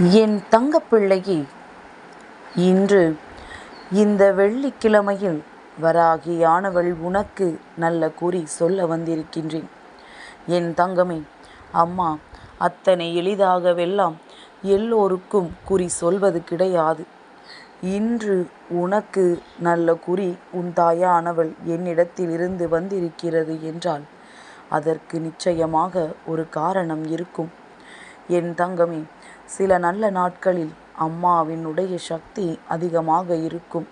என் தங்கப்பிள்ளையே இன்று இந்த வெள்ளிக்கிழமையில் வராகியானவள் உனக்கு நல்ல குறி சொல்ல வந்திருக்கின்றேன். என் தங்கமே அம்மா அத்தனை எளிதாகவெல்லாம் எல்லோருக்கும் குறி சொல்வது கிடையாது. இன்று உனக்கு நல்ல குறி உன் தாயானவள் என்னிடத்தில் இருந்து வந்திருக்கிறது என்றால் அதற்கு நிச்சயமாக ஒரு காரணம் இருக்கும். என் தங்கமே சில நல்ல நாட்களில் அம்மாவினுடைய சக்தி அதிகமாக இருக்கும்.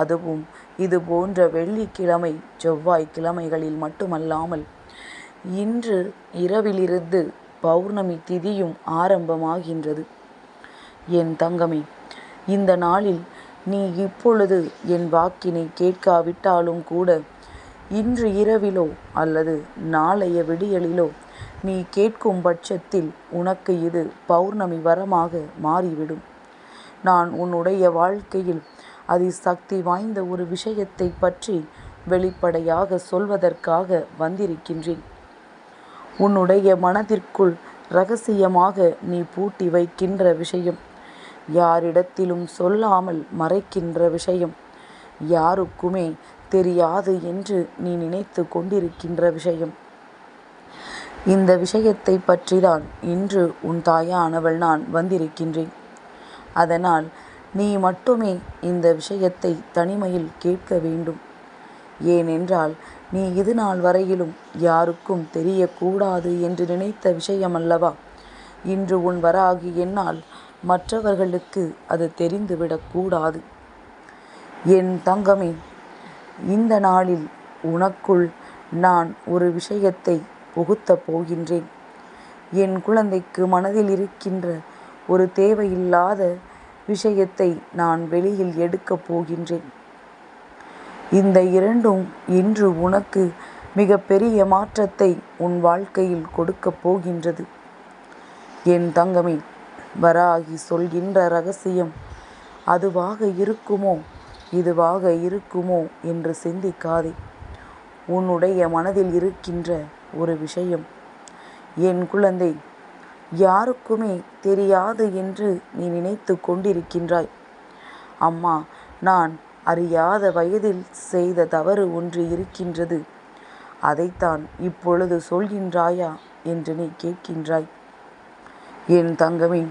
அதுவும் இது போன்ற வெள்ளிக்கிழமை செவ்வாய்க்கிழமைகளில் மட்டுமல்லாமல் இன்று இரவிலிருந்து பௌர்ணமி திதியும் ஆரம்பமாகின்றது. என் தங்கமே இந்த நாளில் நீ இப்பொழுது என் வாக்கினை கேட்காவிட்டாலும் கூட இன்று இரவிலோ அல்லது நாளைய விடியலிலோ நீ கேட்கும் பட்சத்தில் உனக்கு இது பௌர்ணமி வரமாக மாறிவிடும். நான் உன்னுடைய வாழ்க்கையில் அதிசக்தி வாய்ந்த ஒரு விஷயத்தை பற்றி வெளிப்படையாக சொல்வதற்காக வந்திருக்கின்றேன். உன்னுடைய மனதிற்குள் ரகசியமாக நீ பூட்டி வைக்கின்ற விஷயம் யாரிடத்திலும் சொல்லாமல் மறைக்கின்ற விஷயம் யாருக்குமே தெரியாது என்று நீ நினைத்து கொண்டிருக்கின்ற விஷயம். இந்த விஷயத்தை பற்றிதான் இன்று உன் தாயானவள் நான் வந்திருக்கின்றேன். அதனால் நீ மட்டுமே இந்த விஷயத்தை தனிமையில் கேட்க வேண்டும். ஏனென்றால் நீ இது நாள் வரையிலும் யாருக்கும் தெரியக்கூடாது என்று நினைத்த விஷயமல்லவா? இன்று உன் வராகி என்னால் மற்றவர்களுக்கு அது தெரிந்துவிடக்கூடாது என் தங்கமே இந்த நாளில் உனக்குள் நான் ஒரு விஷயத்தை புகுத்தப் போகின்றேன். என் குழந்தைக்கு மனதில் இருக்கின்ற ஒரு தேவையில்லாத விஷயத்தை நான் வெளியில் எடுக்கப் போகின்றேன். இந்த இரண்டும் இன்று உனக்கு மிக பெரிய மாற்றத்தை உன் வாழ்க்கையில் கொடுக்கப் போகின்றது. என் தங்கமே வராகி சொல்கின்ற ரகசியம் அதுவாக இருக்குமோ? இதுவாக இருக்குமோ என்று சிந்திக்காதே. உன்னுடைய மனதில் இருக்கின்ற ஒரு விஷயம். என் குழந்தை யாருக்குமே தெரியாது என்று நீ நினைத்து கொண்டிருக்கின்றாய். அம்மா நான் அறியாத வயதில் செய்த தவறு ஒன்று இருக்கின்றது. அதைத்தான் இப்பொழுது சொல்கின்றாயா என்று நீ கேட்கின்றாய். என் தங்கமே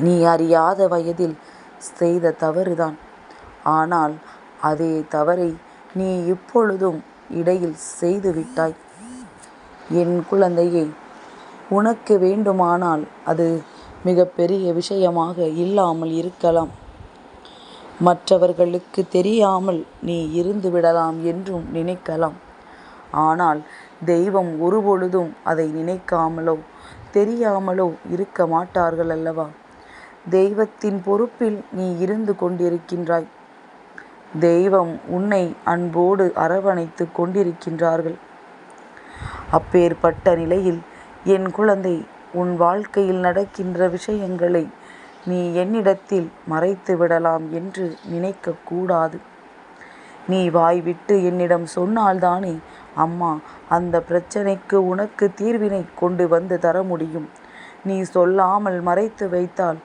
நீ அறியாத வயதில் செய்த தவறுதான். ஆனால் அதே தவறை நீ இப்பொழுதும் இடையில் செய்துவிட்டாய் என் குழந்தையே உனக்கு வேண்டுமானால் அது மிகப்பெரிய விஷயமாக இல்லாமல் இருக்கலாம். மற்றவர்களுக்கு தெரியாமல் நீ இருந்து விடலாம் என்றும் நினைக்கலாம். ஆனால் தெய்வம் ஒருபொழுதும் அதை நினைக்காமலோ தெரியாமலோ இருக்க மாட்டார்கள் அல்லவா? தெய்வத்தின் பொறுப்பில் நீ இருந்து கொண்டிருக்கின்றாய். தெய்வம் உன்னை அன்போடு அரவணைத்து கொண்டிருக்கின்றார்கள். அப்பேற்பட்ட நிலையில் என் குழந்தை உன் வாழ்க்கையில் நடக்கின்ற விஷயங்களை நீ என்னிடத்தில் மறைத்து விடலாம் என்று நினைக்கக்கூடாது நீ வாய்விட்டு என்னிடம் சொன்னால்தானே அம்மா அந்த பிரச்சனைக்கு உனக்கு தீர்வினை கொண்டு வந்து தர முடியும். நீ சொல்லாமல் மறைத்து வைத்தால்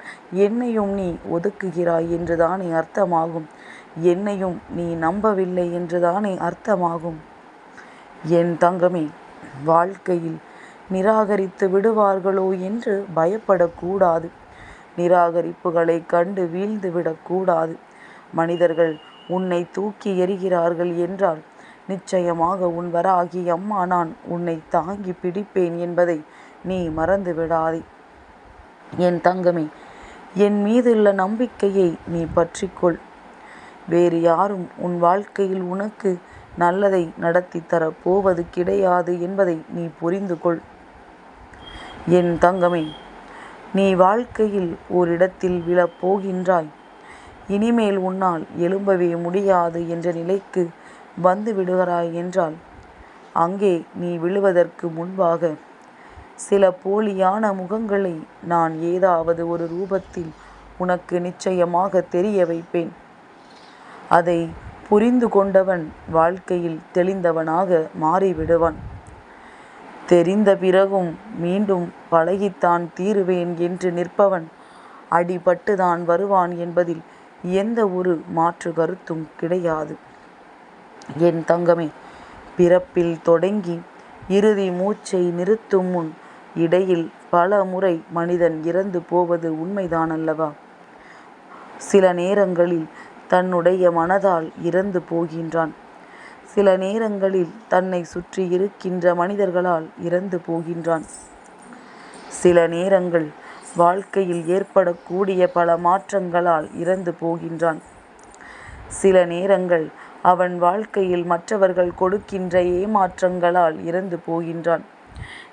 என்னையும் நீ ஒதுக்குகிறாய் என்றுதானே அர்த்தமாகும். என்னையும் நீ நம்பவில்லை என்றுதானே அர்த்தமாகும். என் தங்கமே வாழ்க்கையில் நிராகரித்து விடுவார்களோ என்று பயப்படக்கூடாது. நிராகரிப்புகளை கண்டு வீழ்ந்து விடக்கூடாது. மனிதர்கள் உன்னை தூக்கி எறிகிறார்கள் என்றால் நிச்சயமாக உன் வராகி அம்மா நான் உன்னை தாங்கி பிடிப்பேன் என்பதை நீ மறந்து விடாதே. என் தங்கமே என் மீதுள்ள நம்பிக்கையை நீ பற்றிக்கொள். வேறு யாரும் உன் வாழ்க்கையில் உனக்கு நல்லதை நடத்தி தரப் போவது கிடையாது என்பதை நீ புரிந்து கொள் என் தங்கமே நீ வாழ்க்கையில் ஓரிடத்தில் விழப்போகின்றாய் இனிமேல் உன்னால் எழும்பவே முடியாது என்ற நிலைக்கு வந்து விடுகிறாய் என்றால் அங்கே நீ விழுவதற்கு முன்பாக சில போலியான முகங்களை நான் ஏதாவது ஒரு ரூபத்தில் உனக்கு நிச்சயமாக தெரிய வைப்பேன். அதை புரிந்து கொண்டவன் வாழ்க்கையில் தெளிந்தவனாக மாறிவிடுவான். தெரிந்த பிறகும் மீண்டும் பழகித்தான் தீருவேன் என்று நிற்பவன் அடிபட்டுதான் வருவான் என்பதில் எந்த ஒரு மாற்று கருத்தும் கிடையாது. என் தங்கமே பிறப்பில் தொடங்கி இறுதி மூச்சை நிறுத்தும் முன் இடையில் பல முறை மனிதன் இறந்து போவது உண்மைதானல்லவா? சில நேரங்களில் தன்னுடைய மனதால் இறந்து போகின்றான். சில நேரங்களில் தன்னை சுற்றி இருக்கின்ற மனிதர்களால் இறந்து போகின்றான். சில நேரங்கள் வாழ்க்கையில் ஏற்படக்கூடிய பல மாற்றங்களால் இறந்து போகின்றான். சில நேரங்கள் அவன் வாழ்க்கையில் மற்றவர்கள் கொடுக்கின்ற ஏமாற்றங்களால் இறந்து போகின்றான்.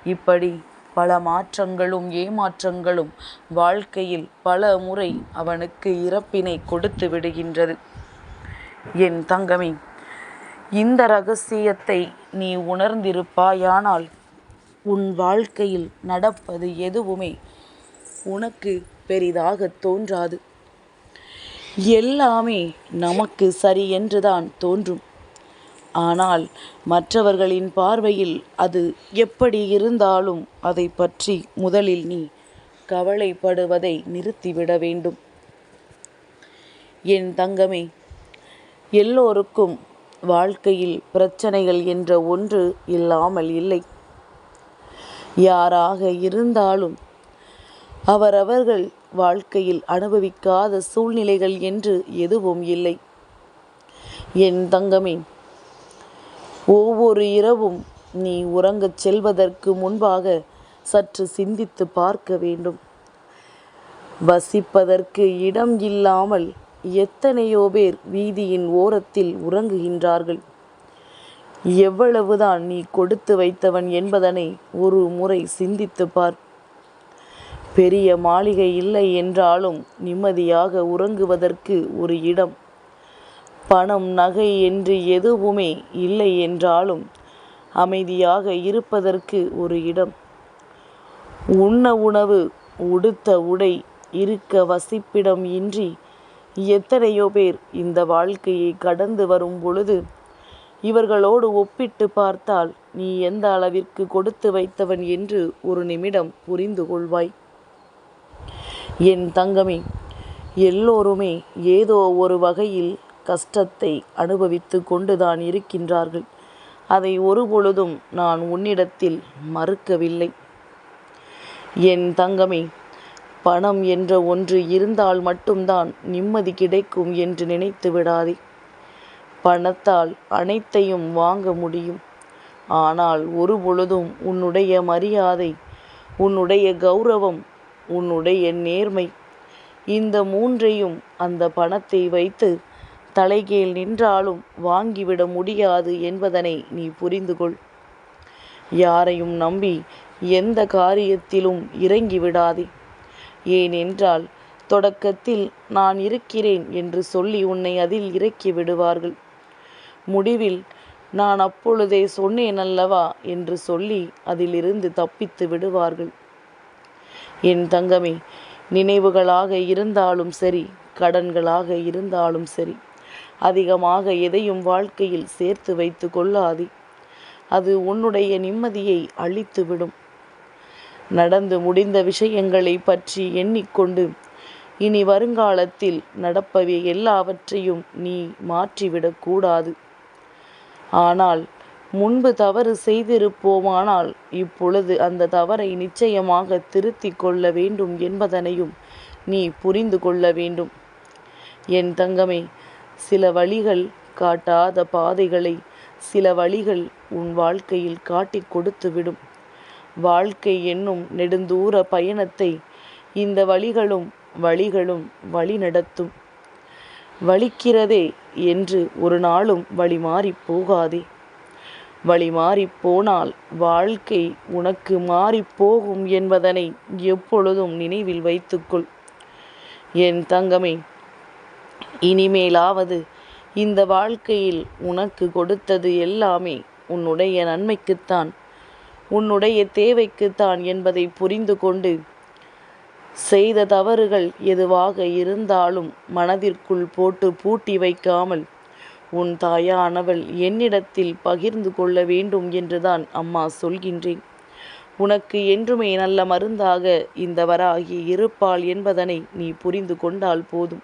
இப்படி பல மாற்றங்களும் ஏமாற்றங்களும் வாழ்க்கையில் பல முறை அவனுக்கு இறப்பினை கொடுத்து விடுகின்றது. என் தங்கமே இந்த ரகசியத்தை நீ உணர்ந்திருப்பாயானால் உன் வாழ்க்கையில் நடப்பது எதுவுமே உனக்கு பெரிதாக தோன்றாது. எல்லாமே நமக்கு சரி என்றுதான் தோன்றும். ஆனால் மற்றவர்களின் பார்வையில் அது எப்படி இருந்தாலும் அதை பற்றி முதலில் நீ கவலைப்படுவதை நிறுத்திவிட வேண்டும். என் தங்கமே எல்லோருக்கும் வாழ்க்கையில் பிரச்சனைகள் என்ற ஒன்று இல்லாமல் இல்லை. யாராக இருந்தாலும் அவரவர்கள் வாழ்க்கையில் அனுபவிக்காத சூழ்நிலைகள் என்று எதுவும் இல்லை. என் தங்கமே ஒவ்வொரு இரவும் நீ உறங்கச் செல்வதற்கு முன்பாக சற்று சிந்தித்து பார்க்க வேண்டும். வசிப்பதற்கு இடம் இல்லாமல் எத்தனையோ பேர் வீதியின் ஓரத்தில் உறங்குகின்றார்கள். எவ்வளவுதான் நீ கொடுத்து வைத்தவன் என்பதனை ஒரு முறை சிந்தித்து பார். பெரிய மாளிகை இல்லை என்றாலும் நிம்மதியாக உறங்குவதற்கு ஒரு இடம் பணம் நகை என்று எதுவுமே இல்லை என்றாலும் அமைதியாக இருப்பதற்கு ஒரு இடம். உண்ண உணவு உடுத்த உடை இருக்க வசிப்பிடம் இன்றி எத்தனையோ பேர் இந்த வாழ்க்கையை கடந்து வரும் பொழுது இவர்களோடு ஒப்பிட்டு பார்த்தால் நீ எந்த அளவிற்கு கொடுத்து வைத்தவன் என்று ஒரு நிமிடம் புரிந்து கொள்வாய். என் தங்கமே எல்லோருமே ஏதோ ஒரு வகையில் கஷ்டத்தை அனுபவித்து கொண்டுதான் இருக்கின்றார்கள். அதை ஒருபொழுதும் நான் உன்னிடத்தில் மறுக்கவில்லை. என் தங்கமே பணம் என்ற ஒன்று இருந்தால் மட்டும்தான் நிம்மதி கிடைக்கும் என்று நினைத்து விடாதே. பணத்தால் அனைத்தையும் வாங்க முடியும். ஆனால் ஒரு பொழுதும் உன்னுடைய மரியாதை உன்னுடைய கௌரவம் உன்னுடைய நேர்மை இந்த மூன்றையும் அந்த பணத்தை வைத்து தலைகீழ் நின்றாலும் வாங்கிவிட முடியாது என்பதனை நீ புரிந்து கொள் யாரையும் நம்பி எந்த காரியத்திலும் இறங்கி விடாதே ஏனென்றால் தொடக்கத்தில் நான் இருக்கிறேன் என்று சொல்லி உன்னை அதில் இறக்கி விடுவார்கள். முடிவில் நான் அப்பொழுதே சொன்னேன் அல்லவா என்று சொல்லி அதிலிருந்து தப்பித்து விடுவார்கள். என் தங்கமே நினைவுகளாக இருந்தாலும் சரி கடன்களாக இருந்தாலும் சரி அதிகமாக எதையும் வாழ்க்கையில் சேர்த்து வைத்து கொள்ளாதே. அது உன்னுடைய நிம்மதியை அழித்துவிடும். நடந்து முடிந்த விஷயங்களை பற்றி எண்ணிக்கொண்டு இனி வருங்காலத்தில் நடப்பவை எல்லாவற்றையும் நீ மாற்றிவிடக்கூடாது ஆனால் முன்பு தவறு செய்திருப்போமானால் இப்பொழுது அந்த தவறை நிச்சயமாக திருத்தி கொள்ள வேண்டும் என்பதனையும் நீ புரிந்து கொள்ள வேண்டும். என் தங்கமே சில வழிகள் காட்டாத பாதைகளை சில வழிகள் உன் வாழ்க்கையில் காட்டிக் கொடுத்துவிடும். வாழ்க்கை என்னும் நெடுந்தூர பயணத்தை இந்த வழிகளும் வழிகளும் வழி நடத்தும் வலிக்கிறதே என்று ஒரு நாளும் வழி மாறி போகாதே. வழி மாறிப் போனால் வாழ்க்கை உனக்கு மாறிப்போகும் என்பதனை எப்பொழுதும் நினைவில் வைத்துக்கொள். என் தங்கமே இனிமேலாவது இந்த வாழ்க்கையில் உனக்கு கொடுத்தது எல்லாமே உன்னுடைய நன்மைக்குத்தான் உன்னுடைய தேவைக்குத்தான் என்பதை புரிந்து கொண்டு செய்த தவறுகள் எதுவாக இருந்தாலும் மனதிற்குள் போட்டு பூட்டி வைக்காமல் உன் தாயானவள் என்னிடத்தில் பகிர்ந்து கொள்ள வேண்டும் என்றுதான் அம்மா சொல்கின்றேன். உனக்கு என்றுமே நல்ல மருந்தாக இந்த வராகி இருப்பாள் என்பதனை நீ புரிந்து கொண்டால் போதும்.